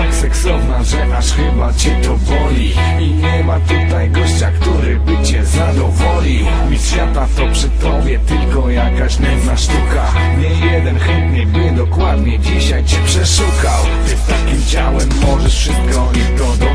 tak seksowna, że aż chyba cię to boli. I nie ma tutaj gościa, który by cię zadowolił. Mistrz świata to przy tobie tylko jakaś nędzna sztuka. Nie jeden chętnie by dokładnie dzisiaj cię przeszukał. Ty z takim ciałem możesz wszystko i to dobrze